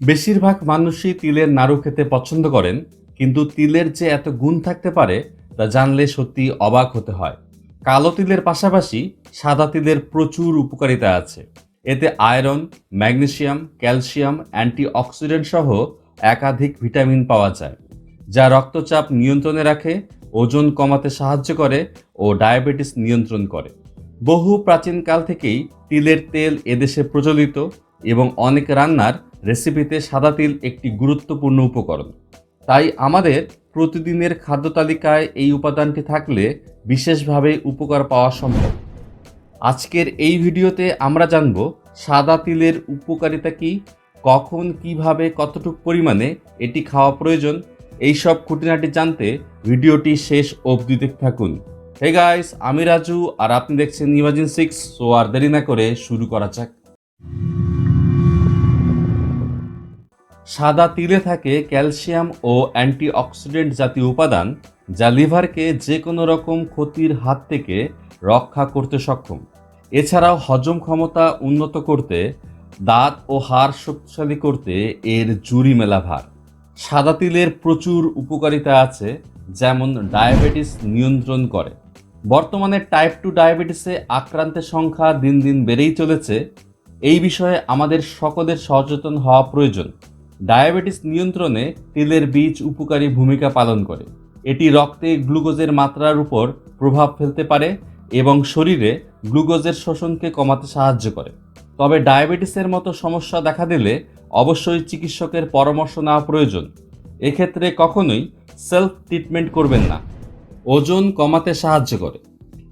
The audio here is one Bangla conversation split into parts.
বেশিরভাগ মানুষই তিলের নাড়ু খেতে পছন্দ করেন, কিন্তু তিলের যে এত গুণ থাকতে পারে তা জানলে সত্যি অবাক হতে হয়। কালো তিলের পাশাপাশি সাদা তিলের প্রচুর উপকারিতা আছে। এতে আয়রন, ম্যাগনেসিয়াম, ক্যালসিয়াম, অ্যান্টিঅক্সিডেন্ট সহ একাধিক ভিটামিন পাওয়া যায়, যা রক্তচাপ নিয়ন্ত্রণে রাখে, ওজন কমাতে সাহায্য করে ও ডায়াবেটিস নিয়ন্ত্রণ করে। বহু প্রাচীনকাল থেকেই তিলের তেল এদেশে প্রচলিত এবং অনেক রান্নার রেসিপিতে সাদা তিল একটি গুরুত্বপূর্ণ উপকরণ। তাই আমাদের প্রতিদিনের খাদ্য তালিকায় এই উপাদানটি থাকলে বিশেষভাবে উপকার পাওয়া সম্ভব। আজকের এই ভিডিওতে আমরা জানব, সাদা তিলের উপকারিতা কি, কখন, কীভাবে, কতটুকু পরিমাণে এটি খাওয়া প্রয়োজন এই সব খুঁটিনাটি জানতে ভিডিওটি শেষ অবধি দেখতে থাকুন। হে গাইস আমি রাজু, আর আপনি দেখছেন ইমাজিন সিক্স সো আর দেরি না করে শুরু করা যাক। সাদা তিলে থাকে ক্যালসিয়াম ও অ্যান্টিঅক্সিডেন্ট জাতীয় উপাদান যা লিভারকে যে কোনো রকম ক্ষতির হাত থেকে রক্ষা করতে সক্ষম। এছাড়াও হজম ক্ষমতা উন্নত করতে, দাঁত ও হাড় শক্তিশালী করতে এর জুরি মেলা ভার। সাদা তিলের প্রচুর উপকারিতা আছে, যেমন ডায়াবেটিস নিয়ন্ত্রণ করে। বর্তমানে টাইপ টু ডায়াবেটিসে আক্রান্তের সংখ্যা দিন দিন বেড়েই চলেছে। এই বিষয়ে আমাদের সকলের সচেতন হওয়া প্রয়োজন। ডায়াবেটিস নিয়ন্ত্রণে তিলের বীজ উপকারী ভূমিকা পালন করে। এটি রক্তে গ্লুকোজের মাত্রার উপর প্রভাব ফেলতে পারে এবং শরীরে গ্লুকোজের শোষণকে কমাতে সাহায্য করে। তবে ডায়াবেটিসের মতো সমস্যা দেখা দিলে অবশ্যই চিকিৎসকের পরামর্শ নেওয়া প্রয়োজন। এক্ষেত্রে কখনোই সেলফ ট্রিটমেন্ট করবেন না। ওজন কমাতে সাহায্য করে।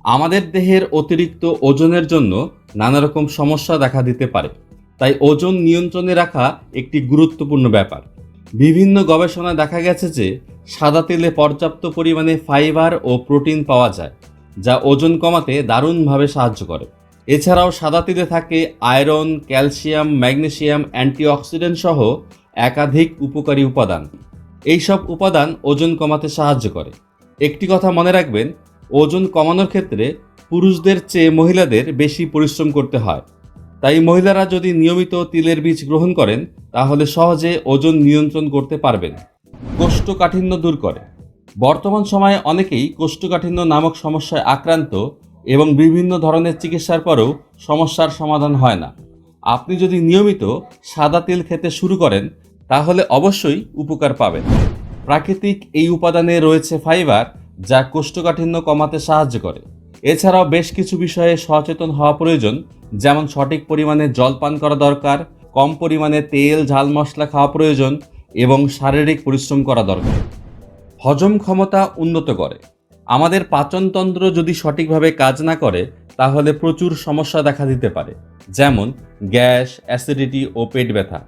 আমাদের দেহের অতিরিক্ত ওজনের জন্য নানা রকম সমস্যা দেখা দিতে পারে। তাই ওজন নিয়ন্ত্রণে রাখা একটি গুরুত্বপূর্ণ ব্যাপার। বিভিন্ন গবেষণায় দেখা গেছে যে সাদা তেলে পর্যাপ্ত পরিমাণে ফাইবার ও প্রোটিন পাওয়া যায়, যা ওজন কমাতে দারুণভাবে সাহায্য করে। এছাড়াও সাদা তিলে থাকে আয়রন, ক্যালসিয়াম, ম্যাগনেসিয়াম, অ্যান্টিঅক্সিডেন্ট সহ একাধিক উপকারী উপাদান। এইসব উপাদান ওজন কমাতে সাহায্য করে। একটি কথা মনে রাখবেন, ওজন কমানোর ক্ষেত্রে পুরুষদের চেয়ে মহিলাদের বেশি পরিশ্রম করতে হয়। তাই মহিলারা যদি নিয়মিত তিলের বীজ গ্রহণ করেন, তাহলে সহজে ওজন নিয়ন্ত্রণ করতে পারবেন। কোষ্ঠকাঠিন্য দূর করে। বর্তমান সময়ে অনেকেই কোষ্ঠকাঠিন্য নামক সমস্যায় আক্রান্ত এবং বিভিন্ন ধরনের চিকিৎসার পরেও সমস্যার সমাধান হয় না। আপনি যদি নিয়মিত সাদা তেল খেতে শুরু করেন, তাহলে অবশ্যই উপকার পাবেন। প্রাকৃতিক এই উপাদানে রয়েছে ফাইবার, যা কোষ্ঠকাঠিন্য কমাতে সাহায্য করে। এছাড়াও বেশ কিছু বিষয়ে সচেতন হওয়া প্রয়োজন, যেমন সঠিক পরিমাণে জল পান করা দরকার, কম পরিমাণে তেল, ঝাল মশলা খাওয়া প্রয়োজন এবং শারীরিক পরিশ্রম করা দরকার। হজম ক্ষমতা উন্নত করে। আমাদের পাচনতন্ত্র যদি সঠিকভাবে কাজ না করে, তাহলে প্রচুর সমস্যা দেখা দিতে পারে, যেমন গ্যাস, অ্যাসিডিটি ও পেট ব্যথা।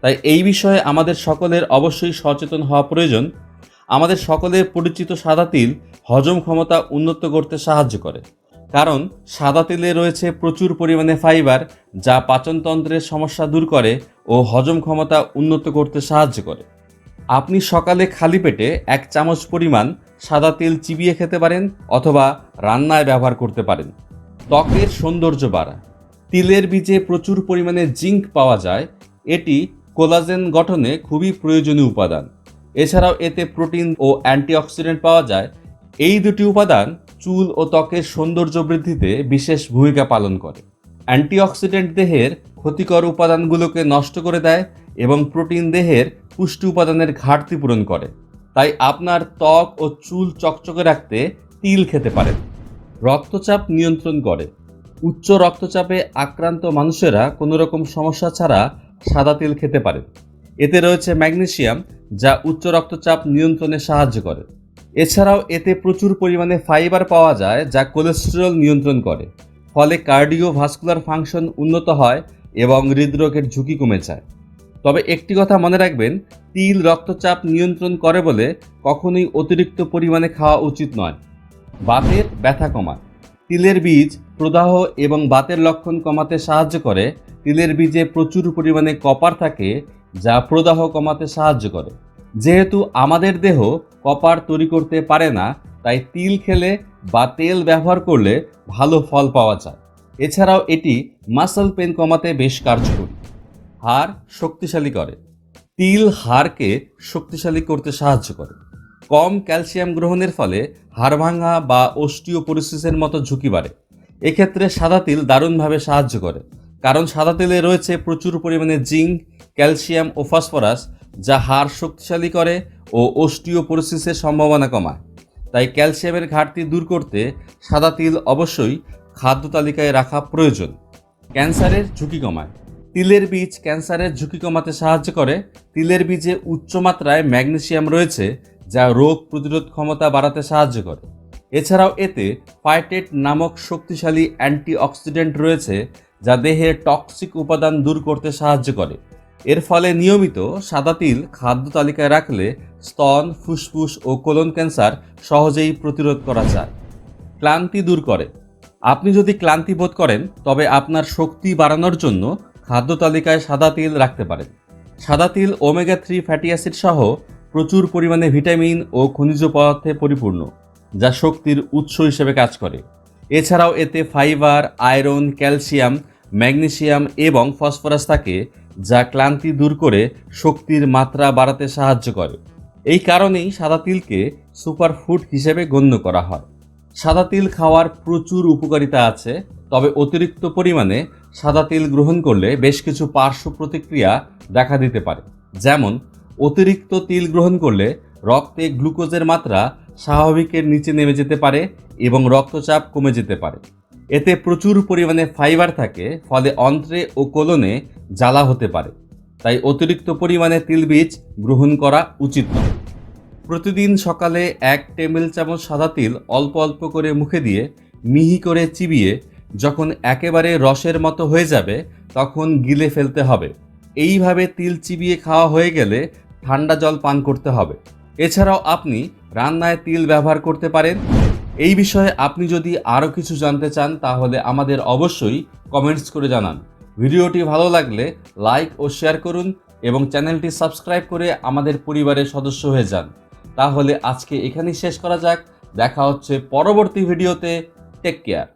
তাই এই বিষয়ে আমাদের সকলের অবশ্যই সচেতন হওয়া প্রয়োজন আমাদের সকলের পরিচিত সাদা তিল হজম ক্ষমতা উন্নত করতে সাহায্য করে। কারণ সাদা তিলে রয়েছে প্রচুর পরিমাণে ফাইবার, যা পাচনতন্ত্রের সমস্যা দূর করে ও হজম ক্ষমতা উন্নত করতে সাহায্য করে। আপনি সকালে খালি পেটে এক চামচ পরিমাণ সাদা তেল চিবিয়ে খেতে পারেন অথবা রান্নায় ব্যবহার করতে পারেন। ত্বকের সৌন্দর্য বাড়া তিলের বীজে প্রচুর পরিমাণে জিঙ্ক পাওয়া যায়। এটি কোলাজেন গঠনে খুবই প্রয়োজনীয় উপাদান। এছাড়াও এতে প্রোটিন ও অ্যান্টিঅক্সিডেন্ট পাওয়া যায়। এই দুটি উপাদান চুল ও ত্বকের সৌন্দর্য বৃদ্ধিতে বিশেষ ভূমিকা পালন করে। অ্যান্টিঅক্সিডেন্ট দেহের ক্ষতিকর উপাদানগুলোকে নষ্ট করে দেয় এবং প্রোটিন দেহের পুষ্টি উপাদানের ঘাটতি পূরণ করে। তাই আপনার ত্বক ও চুল চকচকে রাখতে তিল খেতে পারেন। রক্তচাপ নিয়ন্ত্রণ করে। উচ্চ রক্তচাপে আক্রান্ত মানুষেরা কোনো রকম সমস্যা ছাড়া সাদা তিল খেতে পারেন। এতে রয়েছে ম্যাগনেসিয়াম, যা উচ্চ রক্তচাপ নিয়ন্ত্রণে সাহায্য করে। এছাড়াও এতে প্রচুর পরিমাণে ফাইবার পাওয়া যায়, যা কোলেস্টেরল নিয়ন্ত্রণ করে। ফলে কার্ডিও ভাস্কুলার ফাংশন উন্নত হয় এবং হৃদরোগের ঝুঁকি কমে যায়। তবে একটি কথা মনে রাখবেন, তিল রক্তচাপ নিয়ন্ত্রণ করে বলে কখনোই অতিরিক্ত পরিমাণে খাওয়া উচিত নয়। বাতের ব্যথা কমায়। তিলের বীজ প্রদাহ এবং বাতের লক্ষণ কমাতে সাহায্য করে। তিলের বীজে প্রচুর পরিমাণে কপার থাকে যা প্রদাহ কমাতে সাহায্য করে। যেহেতু আমাদের দেহ কপার তৈরি করতে পারে না, তাই তিল খেলে বা তেল ব্যবহার করলে ভালো ফল পাওয়া যায়। এছাড়াও এটি মাসল পেন কমাতে বেশ কার্যকরী। হাড় শক্তিশালী করে। তিল হাড়কে শক্তিশালী করতে সাহায্য করে। কম ক্যালসিয়াম গ্রহণের ফলে হাড় ভাঙা বা অস্টিওপোরোসিসের মতো ঝুঁকি বাড়ে। এক্ষেত্রে সাদা তিল দারুণভাবে সাহায্য করে। কারণ সাদা তেলে রয়েছে প্রচুর পরিমাণে জিঙ্ক ক্যালসিয়াম ও ফসফরাস, যা হাড় শক্তিশালী করে ও অস্টিওপোরোসিসের সম্ভাবনা কমায়। তাই ক্যালসিয়ামের ঘাটতি দূর করতে সাদা তিল অবশ্যই খাদ্য তালিকায় রাখা প্রয়োজন। ক্যান্সারের ঝুঁকি কমায়। তিলের বীজ ক্যান্সারের ঝুঁকি কমাতে সাহায্য করে। তিলের বীজে উচ্চমাত্রায় ম্যাগনেসিয়াম রয়েছে, যা রোগ প্রতিরোধ ক্ষমতা বাড়াতে সাহায্য করে। এছাড়াও এতে ফাইটেট নামক শক্তিশালী অ্যান্টিঅক্সিডেন্ট রয়েছে, যা দেহের টক্সিক উপাদান দূর করতে সাহায্য করে। এর ফলে নিয়মিত সাদা তিল খাদ্য তালিকায় রাখলে স্তন, ফুসফুস ও কোলন ক্যান্সার সহজেই প্রতিরোধ করা যায়। ক্লান্তি দূর করে। আপনি যদি ক্লান্তি বোধ করেন, তবে আপনার শক্তি বাড়ানোর জন্য খাদ্য তালিকায় সাদা তিল রাখতে পারেন। সাদা তিল ওমেগা থ্রি ফ্যাটি অ্যাসিড সহ প্রচুর পরিমাণে ভিটামিন ও খনিজ পদার্থে পরিপূর্ণ, যা শক্তির উৎস হিসেবে কাজ করে। এছাড়াও এতে ফাইবার, আয়রন, ক্যালসিয়াম, ম্যাগনেসিয়াম এবং ফসফরাস থাকে যা ক্লান্তি দূর করে শক্তির মাত্রা বাড়াতে সাহায্য করে। এই কারণেই সাদা তিলকে সুপারফুড হিসেবে গণ্য করা হয়। সাদা তিল খাওয়ার প্রচুর উপকারিতা আছে, তবে অতিরিক্ত পরিমাণে সাদা তিল গ্রহণ করলে বেশ কিছু পার্শ্ব প্রতিক্রিয়া দেখা দিতে পারে। যেমন, অতিরিক্ত তিল গ্রহণ করলে রক্তে গ্লুকোজের মাত্রা স্বাভাবিকের নিচে নেমে যেতে পারে এবং রক্তচাপ কমে যেতে পারে। এতে প্রচুর পরিমাণে ফাইবার থাকে, ফলে অন্ত্রে ও কোলনে জ্বালা হতে পারে। তাই অতিরিক্ত পরিমাণে তিল বীজ গ্রহণ করা উচিত নয়। প্রতিদিন সকালে এক টেবিল চামচ সাদা তিল অল্প অল্প করে মুখে দিয়ে মিহি করে চিবিয়ে যখন একেবারে রসের মতো হয়ে যাবে, তখন গিলে ফেলতে হবে। এইভাবে তিল চিবিয়ে খাওয়া হয়ে গেলে ঠান্ডা জল পান করতে হবে। এছাড়াও আপনি রান্নায় তিল ব্যবহার করতে পারেন। এই বিষয়ে আপনি যদি আরও কিছু জানতে চান, তাহলে আমাদের অবশ্যই কমেন্টস করে জানান। ভিডিওটি ভালো লাগলে লাইক ও শেয়ার করুন এবং চ্যানেলটি সাবস্ক্রাইব করে আমাদের পরিবারের সদস্য হয়ে যান। তাহলে আজকে এখানেই শেষ করা যাক। দেখা হচ্ছে পরবর্তী ভিডিওতে। Take care